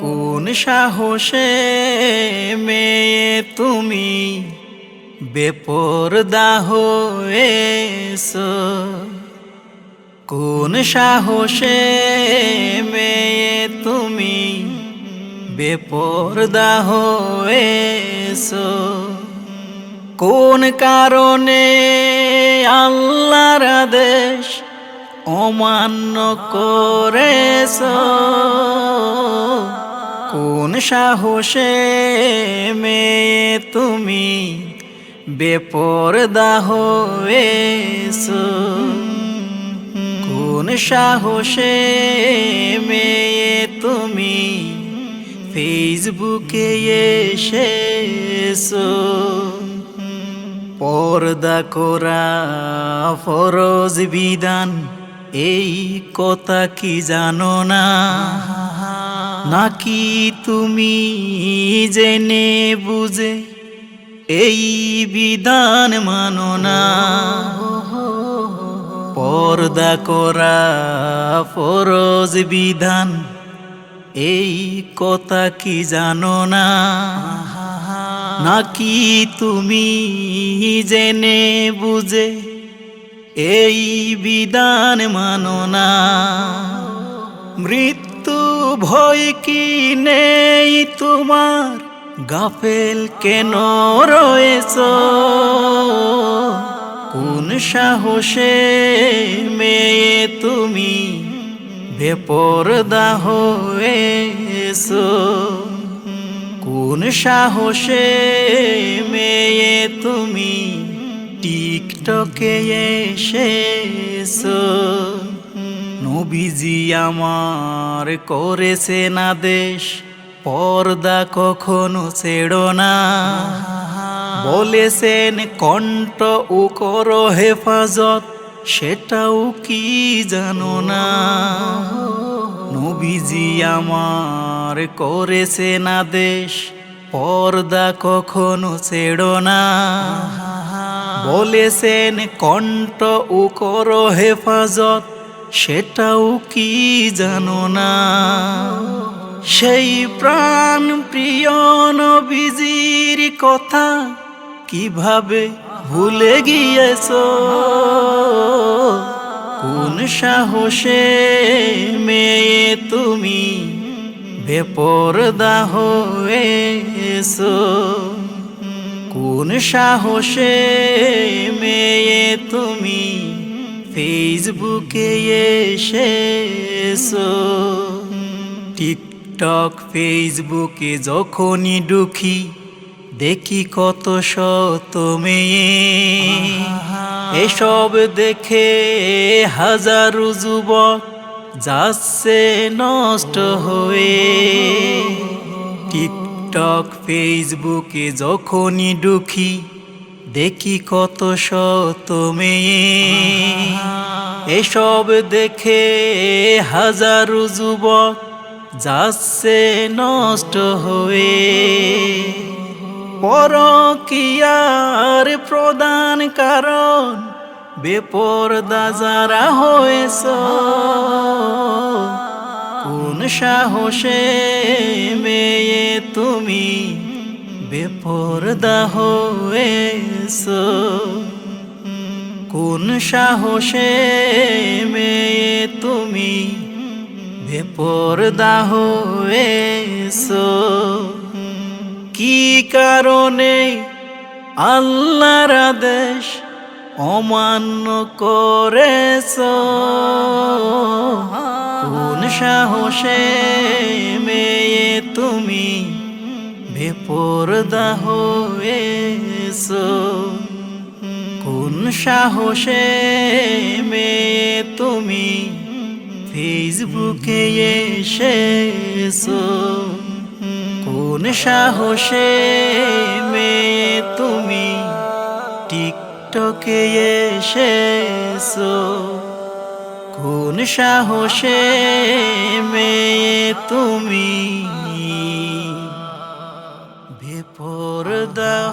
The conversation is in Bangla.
কোন সাহসে মেয়ে তুমি বেপরদা হয়েছো কোন সাহসে মেয়ে তুমি বেপরদা হয়েছো। কোন কারণে আল্লাহর আদেশ অমান্য করেছ? কোন সাহসে মেয়ে তুমি বেপরদা হয়েছো? কোন সাহসে মেয়ে তুমি ফেসবুকে এসেছ। পর্দা করা ফরজ বিধান, এই কথা কি জানো না? নাকি তুমি জেনে বুঝে এই বিধান মানো না? পর্দা করা ফরজ বিধান এই কথা কি জানো না? নাকি তুমি জেনে বুঝে এই বিধান মানো না? মৃত্যু ভয় কি নেই তোমার? গাফেল কেন রয়েছ? কোন সাহসে মেয়ে তুমি? বেপরদা হয়েছো কোন সাহসে মেয়ে তুমি টিকটকে এসেছ? নবীজি আমার করেছেন আদেশ পর্দা কখনো ছেড়ো না। বলেছেন, কণ্ঠ ও কর হেফাজত। সেটাও কি জানো না? নবীজি আমার করেছেন আদেশ পর্দা কখনো ছেড়ো না। বলেছেন, কণ্ঠ ও কর হেফাজত, সেটাও কি জানো না? সেই প্রাণ প্রিয় নবীজির কথা কীভাবে ভুলে গিয়েছ। কোন সাহসে মেয়ে তুমি বেপরদা হয়েছো? কোন সাহসে মেয়ে তুমি ফেসবুকে এসেছ? টিকটক, ফেসবুকে যখনই ঢুকি দেখি কত শত মেয়ে। এসব দেখে হাজারো যুবক যাচ্ছে নষ্ট হয়ে। টিকটক ফেসবুকে যখনই ঢুকি দেখি কত শত মেয়ে। এসব দেখে হাজারো যুবক যাচ্ছে নষ্ট হয়ে। পরকিয়ার প্রদান কারণ, বেপরদা যারা হয়েছ, কোন সাহসে মেয়ে তুমি বেপরদা হয়েছ? কোন সাহসে মেয়ে তুমি বেপরদা হয়েছ? কি কারণে আল্লাহর আদেশ অমান্য করেছ? কোন সাহসে মেয়ে তুমি বেপরদা হয়েছ? কোন সাহসে মেয়ে তুমি ফেসবুকে এসেছ? কোন সাহসে মে তুমি? টিকটকে এসেছ। কোন সাহসে মে তুমি? বেপর পর্দা